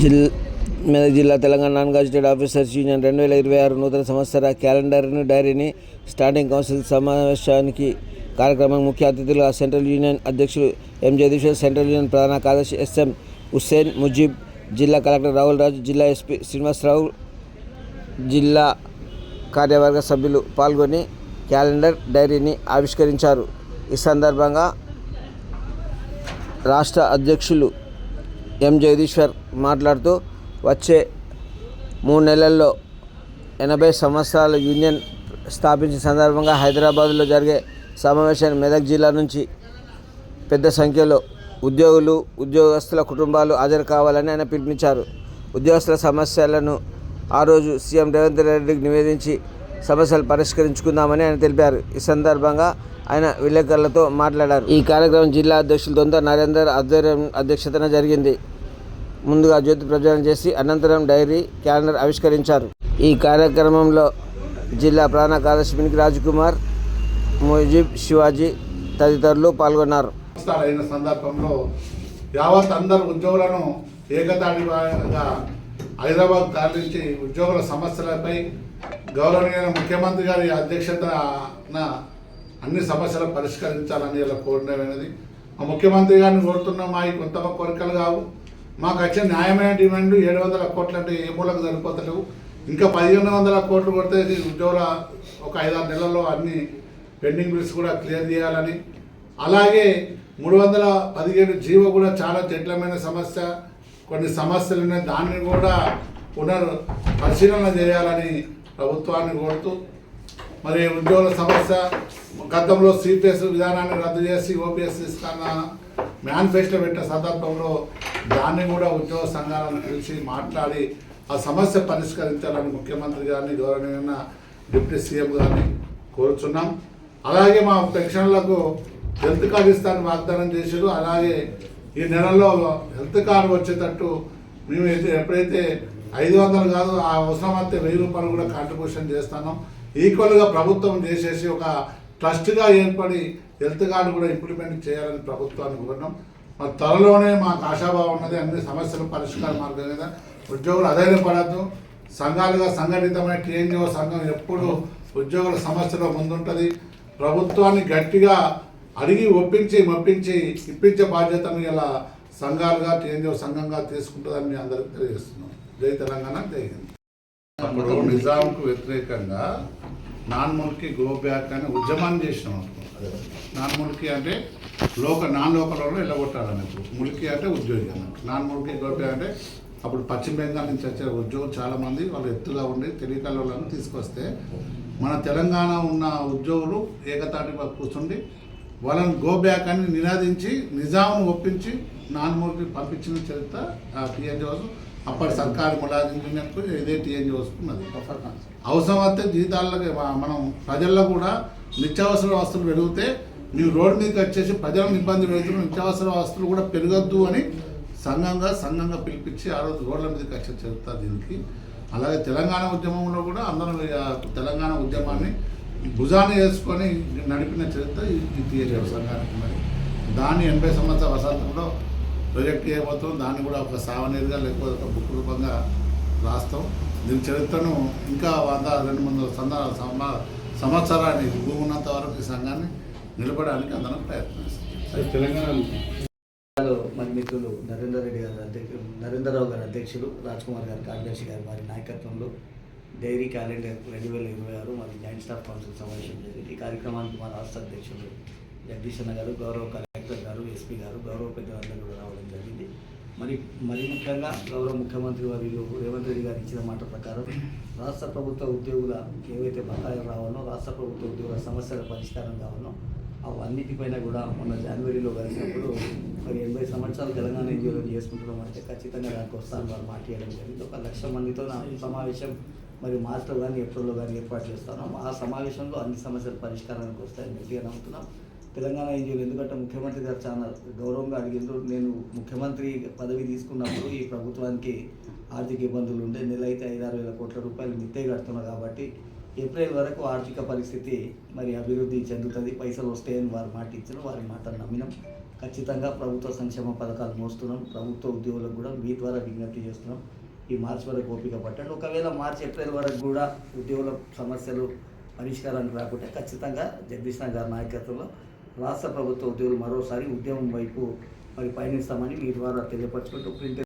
జిల్ మెదక్ జిల్లా Telangana non gazetted officers union రెండు వేల ఇరవై ఆరు నూతన సంవత్సర క్యాలెండర్ను డైరీని స్టాండింగ్ కౌన్సిల్ సమావేశానికి కార్యక్రమం ముఖ్య అతిథులుగా సెంట్రల్ యూనియన్ అధ్యక్షులు ఎం జగదీశ్వర్ సెంట్రల్ యూనియన్ ప్రధాన కార్యదర్శి ఎస్ఎం హుస్సేన్ ముజీబ్ జిల్లా కలెక్టర్ రాహుల్ రాజు జిల్లా ఎస్పీ శ్రీనివాసరావు జిల్లా కార్యవర్గ సభ్యులు పాల్గొని క్యాలెండర్ డైరీని ఆవిష్కరించారు. ఈ సందర్భంగా రాష్ట్ర అధ్యక్షులు ఎం జగదీశ్వర్ మాట్లాడుతూ వచ్చే మూడు నెలల్లో ఎనభై సంవత్సరాల యూనియన్ స్థాపించిన సందర్భంగా హైదరాబాద్లో జరిగే సమావేశాన్ని మెదక్ జిల్లా నుంచి పెద్ద సంఖ్యలో ఉద్యోగులు ఉద్యోగస్తుల కుటుంబాలు హాజరు కావాలని ఆయన పిలుపునిచ్చారు. ఉద్యోగస్తుల సమస్యలను ఆ రోజు సీఎం రేవంత్ రెడ్డికి నివేదించి సమస్యలు పరిష్కరించుకుందామని ఆయన తెలిపారు. ఈ సందర్భంగా ఆయన విలేకరులతో మాట్లాడారు. ఈ కార్యక్రమం జిల్లా అధ్యక్షులు నరేందర్ ఆధ్వర్యం అధ్యక్షతన జరిగింది. ముందుగా జ్యోతి ప్రజ్వలన చేసి అనంతరం డైరీ క్యాలెండర్ ఆవిష్కరించారు. ఈ కార్యక్రమంలో జిల్లా ప్రాణ కార్యదర్శి మినికి రాజ్కుమార్ ముజీబ్ శివాజీ తదితరులు పాల్గొన్నారు. అయిన సందర్భంలో యావత్ అందరు ఉద్యోగులను ఏకతాటిగా హైదరాబాద్ తరలించి ఉద్యోగుల సమస్యలపై గౌరవనీయ ముఖ్యమంత్రి గారి అధ్యక్షతన అన్ని సమస్యలు పరిష్కరించాలని ఇలా కోరినమైనది మా ముఖ్యమంత్రి గారిని కోరుతున్నాం మా ఈ కొంత కోరికలు కావు. మాకు వచ్చిన న్యాయమైన డిమాండ్ ఏడు వందల కోట్లు అంటే ఏ మూలకు సరిపోతలేవు. ఇంకా పదిహేను వందల కోట్లు కొడితే ఉద్యోగుల ఒక ఐదారు నెలల్లో అన్ని పెండింగ్ బిల్స్ కూడా క్లియర్ చేయాలని. అలాగే మూడు వందల పదిహేడు జీవో కూడా చాలా జటిలమైన సమస్య. కొన్ని సమస్యలు ఉన్నాయి దాన్ని కూడా పునర్ పరిశీలన చేయాలని ప్రభుత్వాన్ని కోరుతూ మరి ఉద్యోగుల సమస్య గతంలో సిపిఎస్ విధానాన్ని రద్దు చేసి ఓపీఎస్ తీసుకున్న మేనిఫెస్టో పెట్టిన సందర్భంలో దాన్ని కూడా ఉద్యోగ సంఘాలను పిలిచి మాట్లాడి ఆ సమస్య పరిష్కరించాలని ముఖ్యమంత్రి గారిని గౌరవనీయమైన డిప్యూటీ సీఎం గారిని కోరుచున్నాం. అలాగే మా పెన్షన్లకు హెల్త్ కార్డు ఇస్తానని వాగ్దానం చేశారు. అలాగే ఈ నెలలో హెల్త్ కార్డు వచ్చేటట్టు మేము అయితే ఎప్పుడైతే ఐదు వందలు కాదు ఆ అవసరం అయితే వెయ్యి రూపాయలు కూడా కాంట్రిబ్యూషన్ చేస్తాను ఈక్వల్గా ప్రభుత్వం చేసేసి ఒక ట్రస్ట్గా ఏర్పడి హెల్త్ కార్డు కూడా ఇంప్లిమెంట్ చేయాలని ప్రభుత్వాన్ని కోరినాం మా త్వరలోనే మాకు ఆశాభావం ఉన్నది అన్ని సమస్యలు పరిష్కార మార్గం మీద ఉద్యోగులు అధైర్యపడద్దు సంఘాలుగా సంఘటితమైన టీఎన్జిఓ సంఘం ఎప్పుడు ఉద్యోగుల సమస్యలో ముందుంటుంది. ప్రభుత్వాన్ని గట్టిగా అడిగి ఒప్పించి మప్పించి ఇప్పించే బాధ్యతను ఇలా సంఘాలుగా టీఎన్జిఓ సంఘంగా తీసుకుంటుందని మీ అందరికీ తెలియజేస్తున్నాం. జై తెలంగాణ జై హింద్. అప్పుడు నిజాంకు వ్యతిరేకంగా నాన్ ముల్కీ గో బ్యాక్ అని ఉద్యమాన్ని చేసినాం అనుకో నాన్ అంటే లోక నాన్ లోకల్లో వెళ్ళగొట్టాలని ఇప్పుడు ముల్కీ అంటే ఉద్యోగి అన్నట్టు. నాన్ ముల్కీ గో బ్యాక్ అంటే అప్పుడు పశ్చిమ బెంగాల్ నుంచి వచ్చే ఉద్యోగులు చాలామంది వాళ్ళు ఎత్తుగా ఉండి తెలియకల్లోలను తీసుకొస్తే మన తెలంగాణ ఉన్న ఉద్యోగులు ఏకతాటి కూర్చుండి వాళ్ళని గో బ్యాక్ అని నినాదించి నిజాంను ఒప్పించి నాన్ ముల్కీ పంపించిన చరిత్ర ఆ టీఎన్జిఓస్ అప్పటి సర్కారు యూనియన్కు ఇదే టీఎన్జిఓస్ ఉన్నది. అవసరం అయితే జీతాలకి మనం ప్రజల్లో కూడా నిత్యావసర వస్తువులు పెరిగితే ನೀವು రోడ్డు మీదకి వచ్చేసి ప్రజలను ఇబ్బంది పెడుతున్న నిత్యావసర వస్తువులు కూడా పెరగద్దు అని సంఘంగా సంఘంగా పిలిపించి ఆ రోజు రోడ్ల మీదకి వచ్చి చెప్తారు దీనికి. అలాగే తెలంగాణ ఉద్యమంలో కూడా అందరం తెలంగాణ ఉద్యమాన్ని భుజాన్ని వేసుకొని నడిపిన చరిత్ర ఈ సంఘానికి మరి. దాన్ని ఎనభై సంవత్సరాల వసంతంలో ప్రొజెక్ట్ చేయబోతాం దాన్ని కూడా ఒక సావనీరుగా లేకపోతే ఒక బుక్ రూపంగా రాస్తాం. దీని చరిత్రను ఇంకా వంద రెండు వందల సంద సంవత్సరాన్ని భూమి ఉన్నంత వరకు ఈ సంఘాన్ని నిలబడడానికి అందరం ప్రయత్నిస్తాం తెలంగాణ జిల్లాలో మన మిత్రులు నరేందర్ రెడ్డి గారు అధ్యక్షులు నరేంద్రరావు గారి అధ్యక్షులు రాజ్ కుమార్ గారి కార్యదర్శి గారి వారి నాయకత్వంలో డైరీ క్యాలెండర్ రెండు వేల ఇరవై ఆరు మరి జాయింట్ స్టాఫ్ కౌన్సిల్ సమావేశం జరిగింది. ఈ కార్యక్రమానికి మా రాష్ట్ర అధ్యక్షులు జగదీశన్న గారు గౌరవ కలెక్టర్ గారు ఎస్పీ గారు గౌరవ పెద్దలందరూ కూడా రావడం జరిగింది. మరి మరి ముఖ్యంగా గౌరవ ముఖ్యమంత్రి వర్యులు రేవంత్ రెడ్డి గారు ఇచ్చిన మాట ప్రకారం రాష్ట్ర ప్రభుత్వ ఉద్యోగుల ఏవైతే బకాయిలు రావాలో రాష్ట్ర ప్రభుత్వ ఉద్యోగుల సమస్యల పరిష్కారం కావాలో అవన్నిటిపైన కూడా మొన్న జనవరిలో కలిసినప్పుడు మరి ఎనభై సంవత్సరాలు తెలంగాణ ఎన్జిఓలో చేసుకుంటున్నాం అంటే ఖచ్చితంగా దానికి వస్తాను వారు మాట్లాడడం జరిగింది. ఒక లక్ష మందితో నా సమావేశం మరి మార్చిలో కానీ ఏప్రిల్లో కానీ ఏర్పాటు చేస్తాను. ఆ సమావేశంలో అన్ని సమస్యలు పరిష్కారానికి వస్తాయని గట్టిగా నమ్ముతున్నాం. తెలంగాణ ఎన్జిఓలు ఎందుకంటే ముఖ్యమంత్రి గారు చాలా గౌరవంగా అడిగిండ్రు. నేను ముఖ్యమంత్రి పదవి తీసుకున్నప్పుడు ఈ ప్రభుత్వానికి ఆర్థిక ఇబ్బందులు ఉండే నెల అయితే ఐదారు వేల కోట్ల రూపాయలు మిత్తే కడుతున్నా కాబట్టి ఏప్రిల్ వరకు ఆర్థిక పరిస్థితి మరి అభివృద్ధి చెందుతుంది. పైసలు వస్తాయని వారు మాట ఇచ్చారు వారి మాట నమ్మినాం. ఖచ్చితంగా ప్రభుత్వ సంక్షేమ పథకాలు మోస్తున్నాం. ప్రభుత్వ ఉద్యోగులకు కూడా మీ ద్వారా విజ్ఞప్తి చేస్తున్నాం. ఈ మార్చి వరకు ఓపిక పట్టండి. ఒకవేళ మార్చి ఏప్రిల్ వరకు కూడా ఉద్యోగుల సమస్యలు పరిష్కారానికి రాకుంటే ఖచ్చితంగా జగదీష్ణ గారి నాయకత్వంలో రాష్ట్ర ప్రభుత్వ ఉద్యోగులు మరోసారి ఉద్యమం వైపు మరి పయనిస్తామని మీ ద్వారా తెలియపరచుకుంటూ ప్రింట్